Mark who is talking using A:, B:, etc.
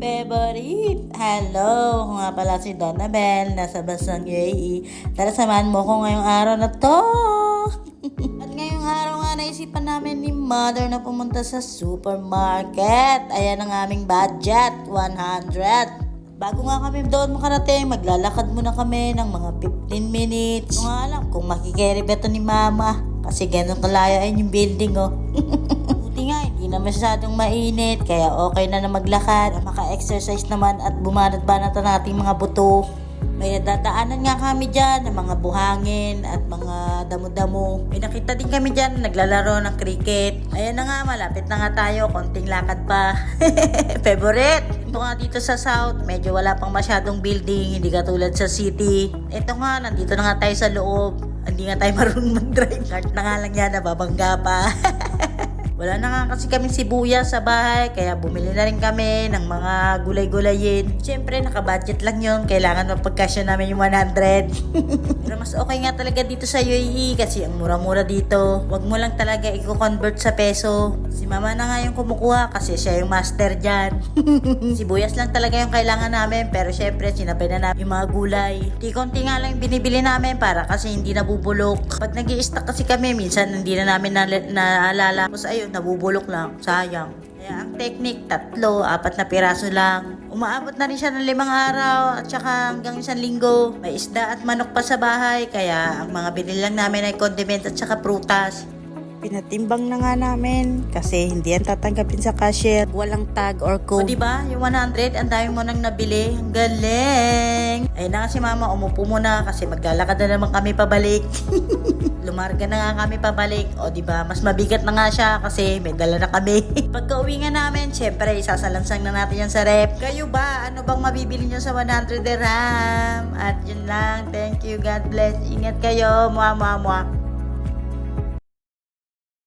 A: favorite. Hello, ako nga pala si Donna Bell, nasa bansang UAE. Tara, samahan mo ko ngayong araw na to. At ngayong araw nga naisipan namin ni Mother na pumunta sa supermarket. Ayan ang aming budget, 100. Bago nga kami doon makarating, maglalakad muna kami ng mga 15 minutes. Ko nga alam kung makikerry ba ito ni Mama. Kasi ganun kalaya ay yung building, oh. Hindi na masyadong mainit, kaya okay na na maglakad. Maka-exercise naman at bumanat-banat ang ating mga buto. May nadadaanan nga kami dyan ng mga buhangin at mga damo-damo. May nakita din kami dyan naglalaro ng cricket. Ayan na nga, malapit na nga tayo. Konting lakad pa. Favorite! Ito nga dito sa South, medyo wala pang masyadong building, hindi katulad sa city. Ito nga, nandito na nga tayo sa loob. Hindi nga tayo marunong mag-drive. Kart na nga lang yan, nababangga pa. Wala na nga kasi kami sibuyas sa bahay, kaya bumili na rin kami ng mga gulay-gulayin. Siyempre, naka-budget lang yun. Kailangan mapagkasya namin yung 100. Pero mas okay nga talaga dito sa UAE kasi ang mura-mura dito. Huwag mo lang talaga i-convert sa peso. Si mama na nga yung kumukuha kasi siya yung master dyan. Sibuyas lang talaga yung kailangan namin pero syempre sinapay na namin yung mga gulay. Di-konti nga lang binibili namin para kasi hindi nabubulok. Pag nag stock kasi kami, minsan hindi na namin na- naalala. Tapos ayun, nabubulok lang. Sayang. Kaya ang technique, tatlo, apat na piraso lang. Umaabot na rin siya ng limang araw at saka hanggang isang linggo. May isda at manok pa sa bahay kaya ang mga binili lang namin ay condiment at saka prutas. Pinatimbang na nga namin kasi hindi yan tatanggapin sa cashier. Walang tag or code. O diba, yung 100, ang dami mo nang nabili. Ang galing! Ayun na si mama, umupo muna kasi maglalakad na naman kami pabalik. Lumarga na nga kami pabalik. O diba, mas mabigat na nga siya kasi may dala na kami. Pagka uwi nga namin, syempre, isasalansang na natin yan sa rep. Kayo ba, ano bang mabibili nyo sa 100 dirham? At yun lang, thank you, God bless. Ingat kayo, mua mua mua.